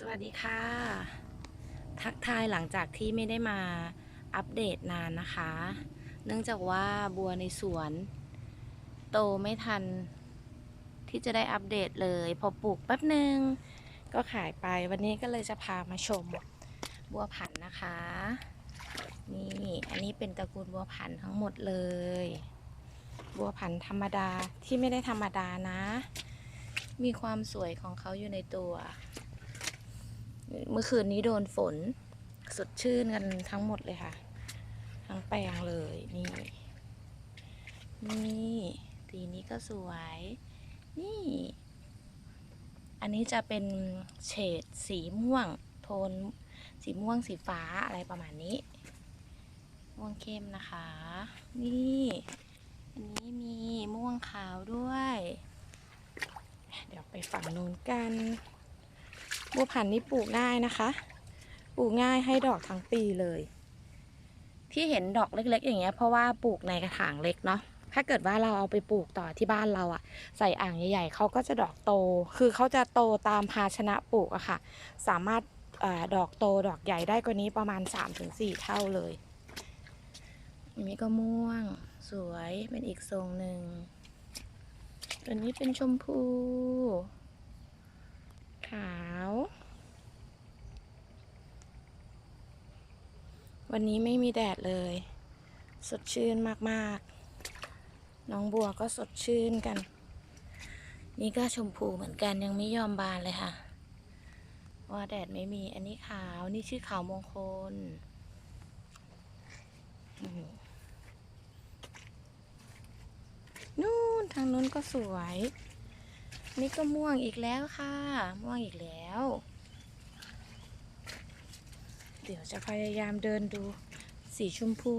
สวัสดีค่ะ ทักทายหลังจากที่ไม่ได้มาอัปเดตนานนะคะ เนื่องจากว่าบัวในสวน โตไม่ทัน ที่จะได้อัปเดตเลย พอปลูกแป๊บหนึ่งก็ขายไปวันนี้ก็เลยจะพามาชมบัวผันนะคะ นี่อันนี้เป็นตระกูลบัวผันทั้งหมดเลย บัวผันธรรมดาที่ไม่ได้ธรรมดานะ มีความสวยของเขาอยู่ในตัว เมื่อคืนนี้โดนฝน สดชื่นกันทั้งหมดเลยค่ะ ทั้งแปลงเลยนี่ นี่สีนี้ก็สวย นี่ อันนี้จะเป็นเฉดสีม่วง โทน สีม่วงสีฟ้าอะไรประมาณนี้ ม่วงเข้มนะคะ นี่อันนี้มีม่วงขาวด้วย เดี๋ยวไปฝั่งนู้นกัน บัวผันนี่ปลูกง่ายนะคะ ปลูกง่ายให้ดอกทั้งปีเลย ที่เห็นดอกเล็ก ๆ อย่างเงี้ยเพราะว่าปลูกในกระถางเล็กเนาะถ้าเกิดว่าเราเอาไปปลูกต่อที่บ้านเราอะใส่อ่างใหญ่ๆเขาก็จะดอกโต คือเขาจะโตตามภาชนะปลูกอะค่ะ สามารถอดอกโตดอกใหญ่ได้กว่านี้ประมาณ 3-4 เท่าเลยอันนี้ก็ม่วงสวยเป็นอีกทรงหนึ่งตัวนี้เป็นชมพู ขาว วันนี้ไม่มีแดดเลย สดชื่นมากๆ น้องบัวก็สดชื่นกัน นี่ก็ชมพูเหมือนกันยังไม่ยอมบานเลยค่ะ ว่าแดดไม่มีอันนี้ขาวนี่ชื่อขาวมงคลนู่นทางนู้นก็สวย นี่ก็ม่วงอีกแล้วค่ะ ม่วงอีกแล้ว เดี๋ยวจะพยายามเดินดูสีชมพู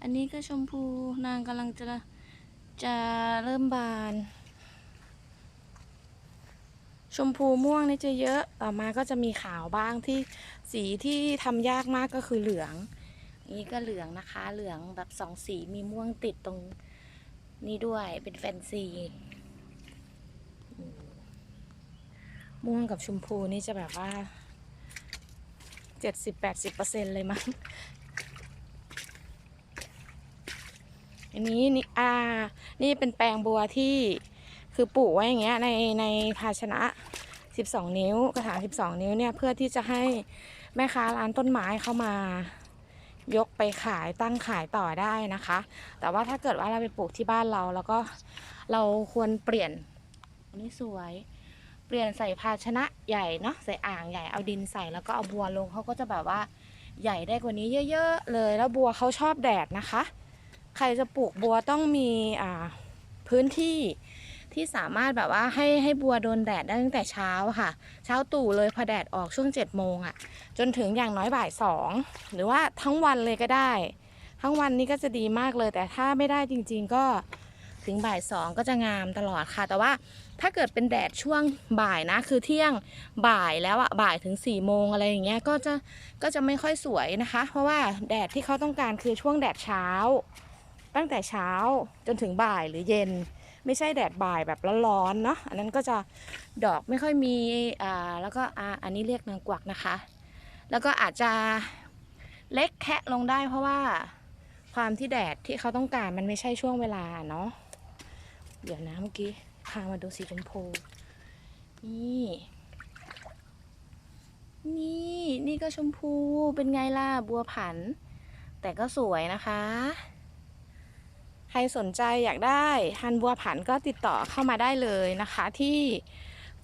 อันนี้ก็ชมพูนางกำลังจะจะเริ่มบาน ชมพูม่วงนี่จะเยอะ ต่อมาก็จะมีขาวบ้างที่สีที่ทำยากมากก็คือเหลือง นี่ก็เหลืองนะคะ เหลืองแบบสองสีมีม่วงติดตรงนี้ด้วยเป็นแฟนซี ม่วงกับชมพูนี่จะแบบว่าเจ็ดสิบแปดสิบเปอร์เซ็นเลยมั้งอันนี้นี่อ่า นี่เป็นแปลงบัวที่คือปลูกไว้อย่างเงี้ยในในภาชนะ 12 นิ้วกระถาง12 นิ้วเนี่ยเพื่อที่จะให้แม่ค้าร้านต้นไม้เข้ามายกไปขายตั้งขายต่อได้นะคะ แต่ว่าถ้าเกิดว่าเราไปปลูกที่บ้านเรา แล้วก็เราควรเปลี่ยนอันนี้สวย เปลี่ยนใส่ภาชนะใหญ่เนาะใส่อ่างใหญ่เอาดินใส่แล้วก็เอาบัวลงเขาก็จะแบบว่าใหญ่ได้กว่านี้เยอะ ๆ เลยแล้วบัวเขาชอบแดดนะคะ ใครจะปลูกบัวต้องมีอ่าพื้นที่ที่สามารถแบบว่าให้ให้บัวโดนแดดได้ตั้งแต่เช้าค่ะ เช้าตู่เลยพอแดดออกช่วง7จ็ดโมงอะ่ะ จนถึงอย่างน้อยบ่ายสองหรือว่าทั้งวันเลยก็ได้ ทั้งวันนี้ก็จะดีมากเลย แต่ถ้าไม่ได้จริง ๆ ก็ถึงบ่ายสองก็จะงามตลอดค่ะ แต่ว่า ถ้าเกิดเป็นแดดช่วงบ่ายนะ คือเที่ยงบ่ายแล้วอะบ่ายถึง4ี่โมงอะไรอย่างเงี้ยก็จะก็จะไม่ค่อยสวยนะคะ เพราะว่าแดดที่เขาต้องการคือช่วงแดดเช้า ตั้งแต่เช้าจนถึงบ่ายหรือเย็น ไม่ใช่แดดบ่ายแบบร้อนๆเนาะอันนั้นก็จะดอกไม่ค่อยมีอ่าแล้วก็อ่าอันนี้เรียกนางกวักนะคะ แล้วก็อาจจะเล็กแคะลงได้เพราะว่าความที่แดดที่เขาต้องการมันไม่ใช่ช่วงเวลาเนาะเดี๋ยวนะเมื่อกี้ พามาดูสีชมพู นี่ นี่นี่ก็ชมพูเป็นไงล่ะบัวผัน แต่ก็สวยนะคะ ใครสนใจอยากได้ฮันบัวผันก็ติดต่อเข้ามาได้เลยนะคะที่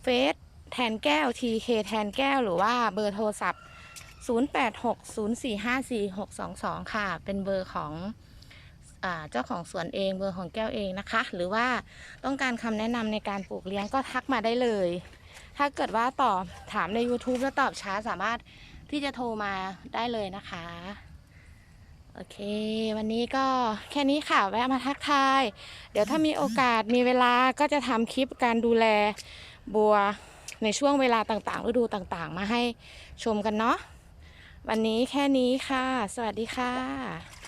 เฟซแทนแก้ว TK แทนแก้วหรือว่าเบอร์โทรศัพท์ 0860454622 ค่ะ เป็นเบอร์ของ เจ้าของสวนเองเบอร์ของแก้วเองนะคะ หรือว่าต้องการคำแนะนำในการปลูกเลี้ยงก็ทักมาได้เลย ถ้าเกิดว่าตอบถามใน YouTube แล้วตอบช้าสามารถที่จะโทรมาได้เลยนะคะ โอเค วันนี้ก็แค่นี้ค่ะแวะมาทักทาย เดี๋ยวถ้ามีโอกาสมีเวลาก็จะทำคลิปการดูแลบัวในช่วงเวลาต่างๆฤดูต่างๆ มาให้ชมกันเนาะวันนี้แค่นี้ค่ะ สวัสดีค่ะ